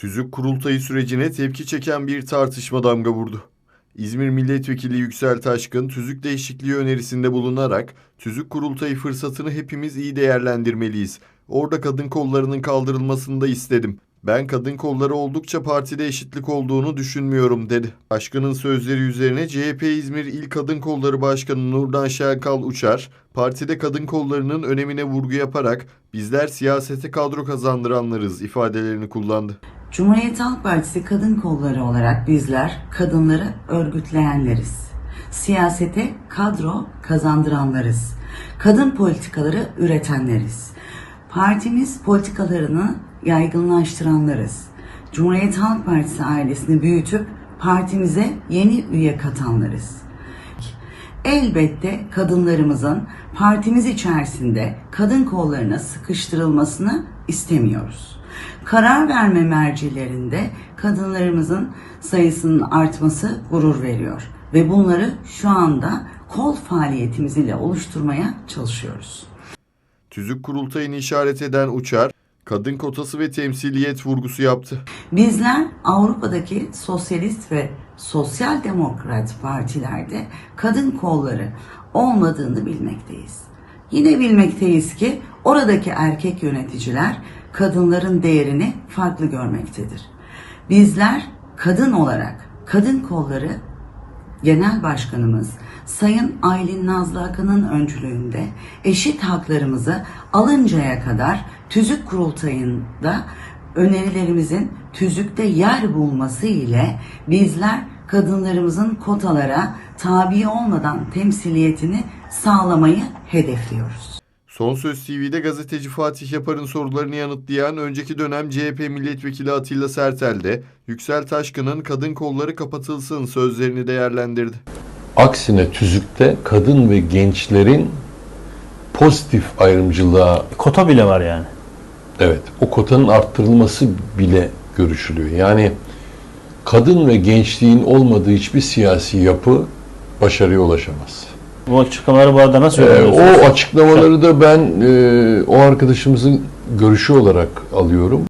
Tüzük kurultayı sürecine tepki çeken bir tartışma damga vurdu. İzmir Milletvekili Yüksel Taşkın tüzük değişikliği önerisinde bulunarak tüzük kurultayı fırsatını hepimiz iyi değerlendirmeliyiz. Orada kadın kollarının kaldırılmasını da istedim. Ben kadın kolları oldukça partide eşitlik olduğunu düşünmüyorum dedi. Taşkın'ın sözleri üzerine CHP İzmir İl Kadın Kolları Başkanı Nurdan Şenkal Uçar, partide kadın kollarının önemine vurgu yaparak bizler siyasete kadro kazandıranlarız ifadelerini kullandı. Cumhuriyet Halk Partisi kadın kolları olarak bizler kadınları örgütleyenleriz. Siyasete kadro kazandıranlarız. Kadın politikaları üretenleriz. Partimiz politikalarını yaygınlaştıranlarız. Cumhuriyet Halk Partisi ailesini büyütüp partimize yeni üye katanlarız. Elbette kadınlarımızın partimiz içerisinde kadın kollarına sıkıştırılmasını istemiyoruz. Karar verme mercilerinde kadınlarımızın sayısının artması gurur veriyor ve bunları şu anda kol faaliyetimiz ile oluşturmaya çalışıyoruz. Tüzük kurultayını işaret eden Uçar, kadın kotası ve temsiliyet vurgusu yaptı. Bizler Avrupa'daki sosyalist ve sosyal demokrat partilerde kadın kolları olmadığını bilmekteyiz. Yine bilmekteyiz ki oradaki erkek yöneticiler kadınların değerini farklı görmektedir. Bizler kadın olarak kadın kolları Genel Başkanımız Sayın Aylin Nazlı Akın'ın öncülüğünde eşit haklarımızı alıncaya kadar tüzük kurultayında önerilerimizin tüzükte yer bulması ile bizler kadınlarımızın kotalara tabi olmadan temsiliyetini sağlamayı hedefliyoruz. Son Söz TV'de gazeteci Fatih Yapar'ın sorularını yanıtlayan önceki dönem CHP milletvekili Atilla Sertel de Yüksel Taşkın'ın kadın kolları kapatılsın sözlerini değerlendirdi. Aksine tüzükte kadın ve gençlerin pozitif ayrımcılığa Kota bile var yani. evet o kotanın arttırılması bile görüşülüyor. Yani kadın ve gençliğin olmadığı hiçbir siyasi yapı başarıya ulaşamaz. Bu açıklamaları bu arada nasıl Ee, o açıklamaları da ben e, o arkadaşımızın görüşü olarak alıyorum.